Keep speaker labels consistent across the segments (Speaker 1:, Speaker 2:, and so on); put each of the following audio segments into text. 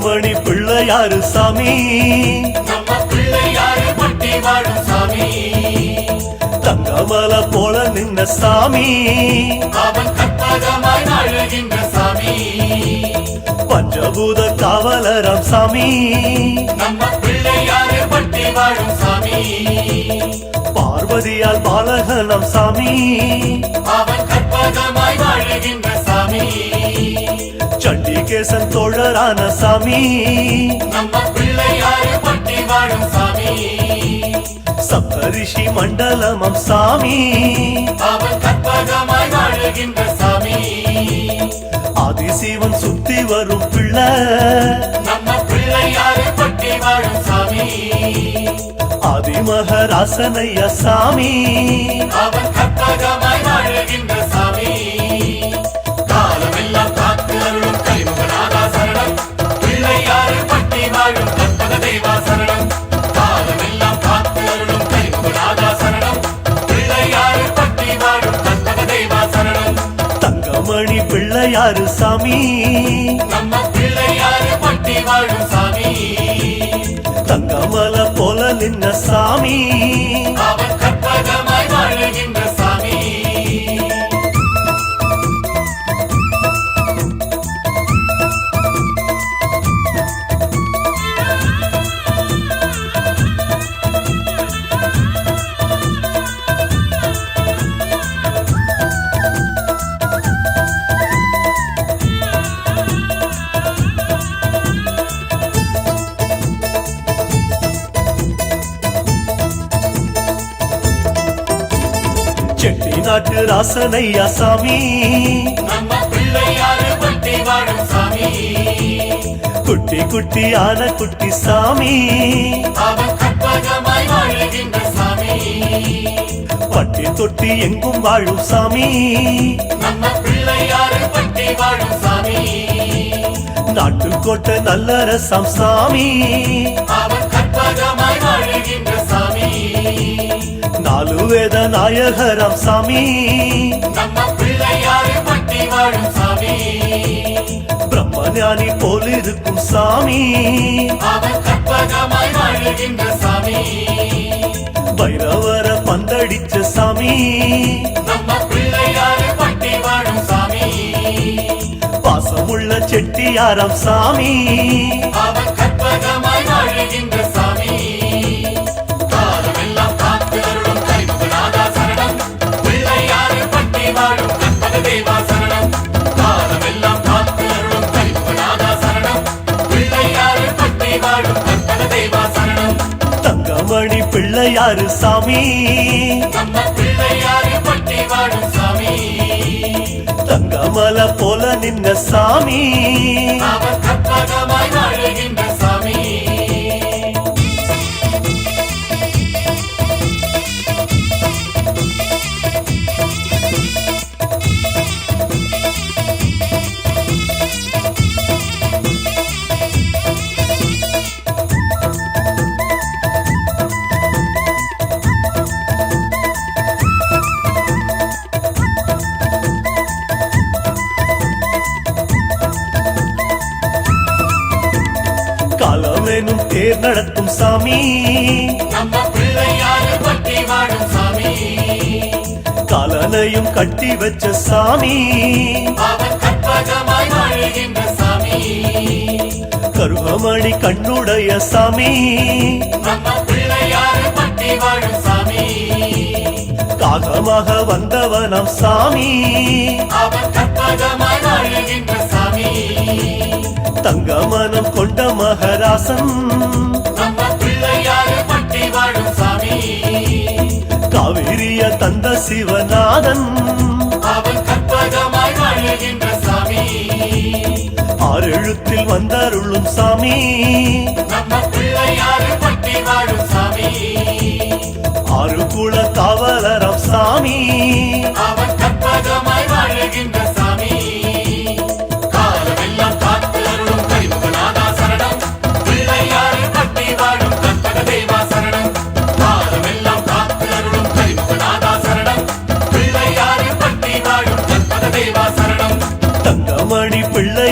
Speaker 1: நம்ம பிள்ளையாரு சாமி.
Speaker 2: தங்கமல போல நின்ன சாமி. பஞ்சபூத காவலராம் சாமி. பார்வதியால் பாலகனம் சாமி.
Speaker 1: அவன் கற்பகமாய் வாழுகின்ற சாமி.
Speaker 2: சண்டிகேசன் தோழரான சாமி. சப்தரிஷி மண்டலமம் சாமி. ஆதிசிவன் சுத்தி வரும் பிள்ளை. ஆதிமகராசனைய சாமி.
Speaker 1: அவன் கற்பகமாய்
Speaker 2: பிள்ளையாரு சாமி.
Speaker 1: நம்ம பிள்ளையாறு பட்டி வாழும் சாமி.
Speaker 2: தங்கமல போல நின்ன சாமி.
Speaker 1: அவன் கற்பகமாய் வாழுகின்ற
Speaker 2: செட்டி நாட்டு ராசனையா சாமி
Speaker 1: நம்ம பிள்ளையாறு பட்டி வாழும் சாமி.
Speaker 2: குட்டி குட்டி ஆன குட்டி சாமி. பட்டி தொட்டி எங்கும் வாழும் சாமி. நாட்டுக்கோட்டை நல்லரசம் சாமி. நாலு வேத நாயகரம் சாமி.
Speaker 1: நம்ம பிள்ளையாறு பட்டி வாழும் சாமி.
Speaker 2: பைரவர பந்தடிச்ச சாமி. பாசமுள்ள செட்டியாரம் சாமி.
Speaker 1: அவன் கற்பகமாய் வாழுகின்ற சாமி.
Speaker 2: பிள்ளையாரு சாமி.
Speaker 1: பிள்ளையாறு சாமி
Speaker 2: தங்கமல போல நின்ன சாமி. தேர் நடத்தும் சாமி. காலனையும் கட்டி வச்ச சாமி. கருகமணி கண்ணுடைய சாமி. காகமாக வந்தவனம் சாமி.
Speaker 1: அவன் கற்பகமாய் வாழுகின்ற சாமி.
Speaker 2: தங்கமனம் கொண்ட மகராசன். காவிரிய தந்த சிவநாதன். ஆறெழுத்தில் வந்தருளும் சாமி.
Speaker 1: நம்ம பிள்ளையாறு பட்டி வாழும் சாமி.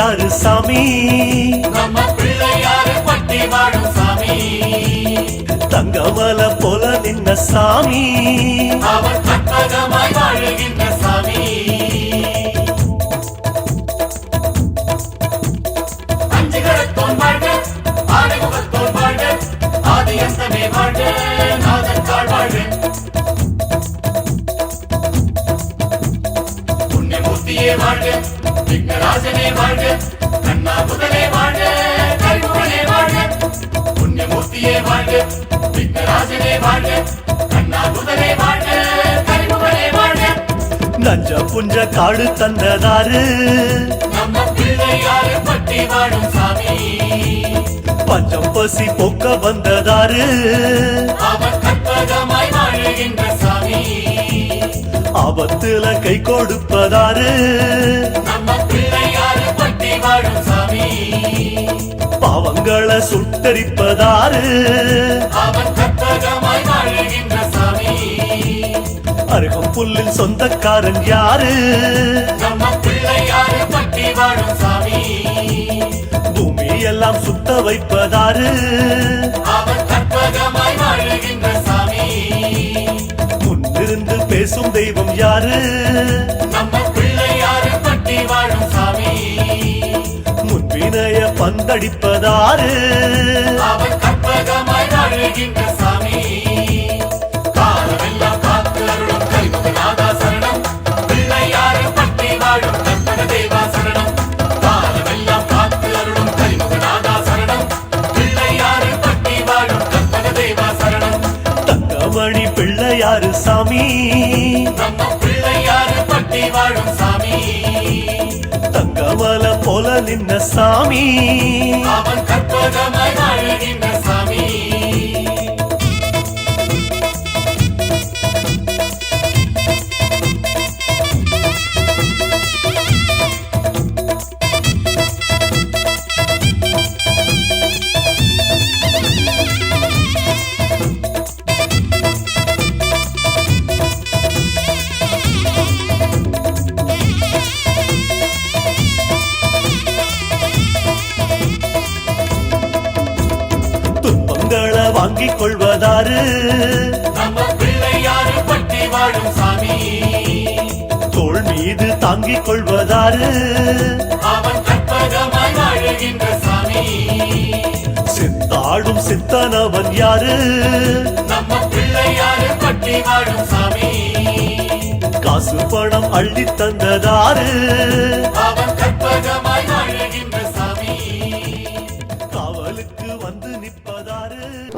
Speaker 2: பிள்ளையாரு சாமி.
Speaker 1: நம்ம பிள்ளையாறு பட்டி வாழும் சாமி.
Speaker 2: தங்கமல போல நின்ன சாமி.
Speaker 1: அவர் கற்பகமாய் வாழுகின்ற விக்னராஜனே வாழ்க கண்ணா முதலே வாழ்க கரிமுகனே வாழ்க புண்ணியமூர்த்தியே வாழ்க விக்னராஜனே வாழ்க கண்ணா முதலே வாழ்க கரிமுகனே வாழ்க.
Speaker 2: நஞ்ச புஞ்ச காடு தந்ததாரு
Speaker 1: நம்ம பிள்ளையாறு பட்டி வாழும் சாமி.
Speaker 2: பஞ்சம் பசி போக்க வந்ததாரு
Speaker 1: அவன் கற்பகமாய் வாழுகின்ற சாமி.
Speaker 2: ஆபத்துல கை கொடுப்பதாரு
Speaker 1: வாழுகின்ற சாமி.
Speaker 2: அருகம் புல்லில் சொந்தக்காரன் யாரு? பூமி எல்லாம் சுத்த வைப்பதாரு தங்கமணி பிள்ளையாரு சாமி.
Speaker 1: நம்ம பிள்ளையாறு பட்டி வாழும் சாமி.
Speaker 2: தங்கமல போல நின்ன சாமி.
Speaker 1: அவன் கற்பகமாய் வாழுகின்ற சாமி.
Speaker 2: வாங்கிக்
Speaker 1: சாமி.
Speaker 2: தோள் மீது தாங்கிக்
Speaker 1: சாமி.
Speaker 2: சித்தாடும் சித்தனவன் யாரு? காசு பணம் அள்ளி
Speaker 1: சாமி.
Speaker 2: காவலுக்கு வந்து நிற்பதாரு